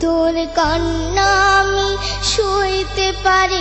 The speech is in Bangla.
তোর কান্না আমি সইতে পারি